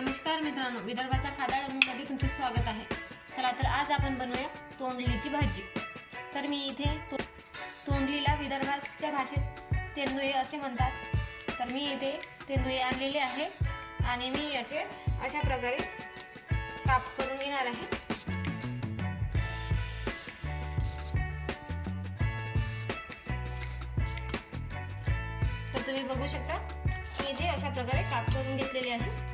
नमस्कार मित्रांनो विदर्भाचा खादाडमध्ये तुमचे स्वागत आहे. चला तर आज आपण बनवूया तोंडलीची भाजी. तर मी इथे तो तोंडलीला विदर्भाच्या भाषेत तेंदुये असे म्हणतात. तर मी इथे तेंदुये आणलेले आहे आणि मी याचे अशा प्रकारे काप करून घेणार आहे. तर तुम्ही बघू शकता मी इथे अशा प्रकारे काप करून घेतलेले आहे.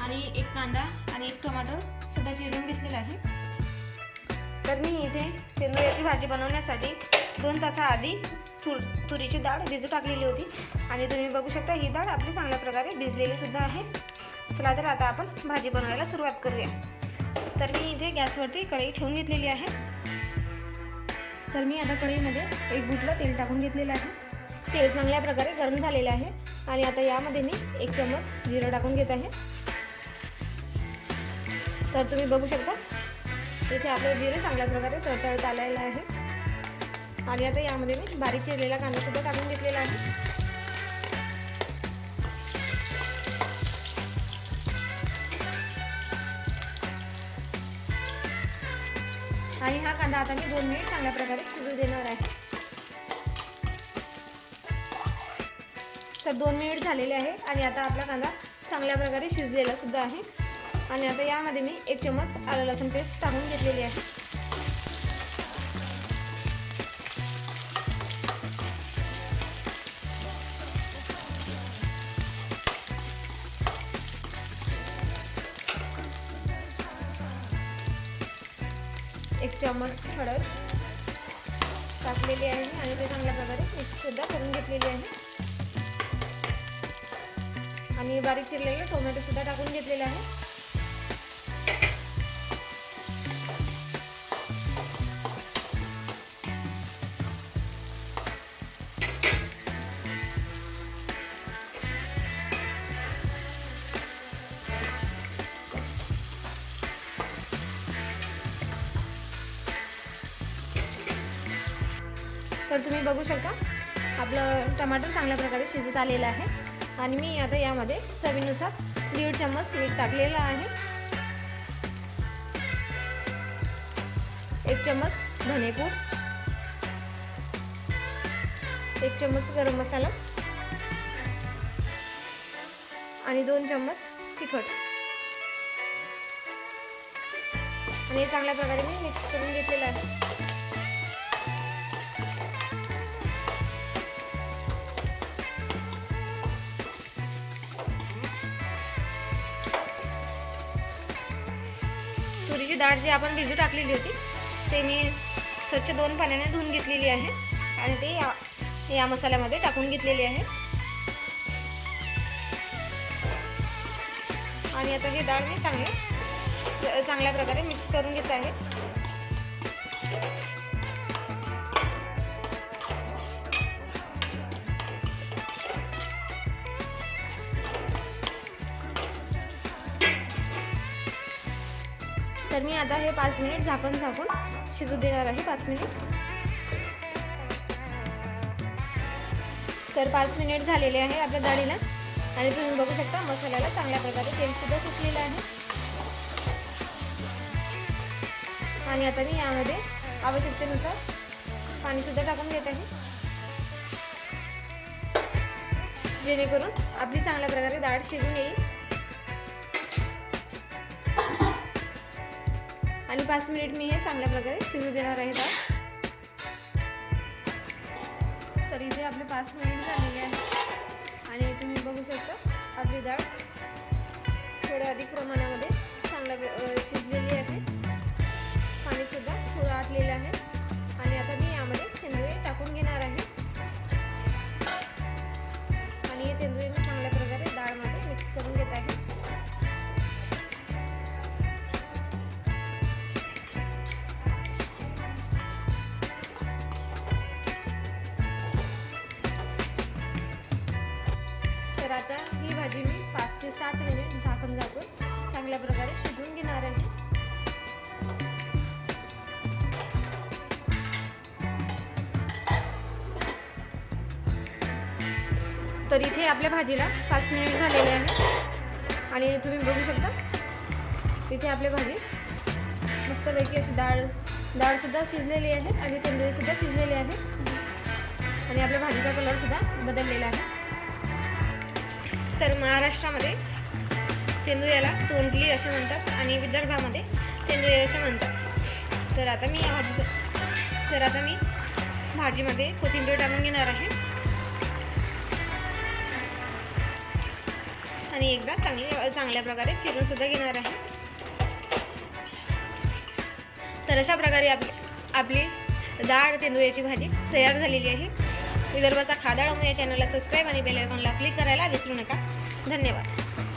आणि एक कांदा आणि एक टोमॅटो सुद्धा चिरून घेतलेला आहे. तर मी इथे तेंदुऱ्याची भाजी बनवण्यासाठी दोन तासाआधी तुर तुरीची डाळ भिजू टाकलेली होती. आणि तुम्ही बघू शकता ही डाळ आपली चांगल्या प्रकारे भिजलेली सुद्धा आहे. चला तर आता आपण भाजी बनवायला सुरुवात करूया. तर मी इथे गॅसवरती कढई ठेवून घेतलेली आहे. तर मी आता कढईमध्ये एक बुटलं तेल टाकून घेतलेलं आहे. तेल चांगल्या प्रकारे गरम झालेलं आहे. आणि आता यामध्ये मी एक चम्मच जिरं टाकून घेत आहे. तर तुम्ही बघू शकता. इथे आपलं जिरं चांगल्या प्रकारे तळतळत आलेलं आहे. आणि आता यामध्ये मी बारीक चिरलेला कांदासुद्धा काढून टाकून घेतलेला आहे. आणि हा कांदा आता मी दोन मिनिट चांगल्या प्रकारे शिजू देणार आहे. तर दोन मिनिट झालेले आहे आणि आता आपला कांदा चांगल्या प्रकारे शिजलेला सुद्धा आहे. आणि आता यामध्ये मी एक चमच आलं लसूण पेस्ट टाकून घेतलेली आहे. एक चमच हळद टाकलेली आहे आणि ते चांगल्या प्रकारे मिक्स सुद्धा करून घेतलेली आहे. आणि बारीक चिरलेले टोमॅटो सुद्धा टाकून घेतलेलं आहे. तर तुम्ही बघू शकता आपलं टमाटर चांगल्या प्रकारे शिजत आलेलं आहे. आणि मी आता यामध्ये चवीनुसार दीड चम्मच मीठ टाकलेलं आहे. एक चम्मच धनेपूड. एक चम्मच गरम मसाला. आणि दोन चम्मच तिखट. आणि हे चांगल्या प्रकारे मी मिक्स करून घेतलेलं आहे. तुरीची डाळ जी आपण भिजू टाकलेली होती ते मी स्वच्छ दोन पाण्याने धुवून घेतलेली आहे आणि ते या या मसाल्यामध्ये टाकून घेतलेली आहे. आणि आता ही डाळ मी चांगली चांगल्या प्रकारे मिक्स करून घेत आहे. तर मी आता हे पाच मिनिट झाकण झाकून शिजू देणार आहे पाच मिनिट. तर पाच मिनिट झालेले आहे आपल्या डाळीला आणि तुम्ही बघू शकता मसाल्याला चांगल्या प्रकारे तेलसुद्धा सुकलेलं सुटलेलं आहे. आणि आता मी यामध्ये आवश्यकतेनुसार पाणीसुद्धा टाकून घेत आहे. जेणेकरून आपली चांगल्या प्रकारे डाळ शिजून येईल. आणि पाच मिनिट मी हे चांगल्या प्रकारे शिजू देणार आहे डाळ तर इथे आपले पाच मिनिट झालेले आहे आणि तुम्ही बघू शकता आपली डाळ थोड्या अधिक प्रमाणामध्ये चांगल्या शिजलेली आहे. पाणीसुद्धा थोडं आटलेलं आहे. पाच मिनिट झाकून झाकून चांगल्या प्रकारे शिजून घेणार आहे. तर इथे आपल्या भाजीला पाच मिनिट झालेले आहे. आणि तुम्ही बघू शकता इथे आपली भाजी मस्तपैकी अशी डाळ डाळसुद्धा शिजलेली आहे आणि तंदुरीसुद्धा शिजलेली आहे. आणि आपल्या भाजीचा कलरसुद्धा बदललेला आहे. तर महाराष्ट्रामध्ये तेंदुयाला तोंडली असं म्हणतात आणि विदर्भामध्ये तेंदू असं म्हणतात. तर आता मी भाजीचं तर आता मी भाजीमध्ये कोथिंबीर टाकून घेणार आहे. आणि एकदा चांगली चांगल्या प्रकारे फिरून सुद्धा घेणार आहे. तर अशा प्रकारे आपली आपली डाळ तेंदुळ्याची भाजी तयार झालेली आहे. विदर्भाचा खादाळ म्हणून या चॅनलला सबस्क्राईब आणि बेल आयकॉनला क्लिक करायला विसरू नका. धन्यवाद.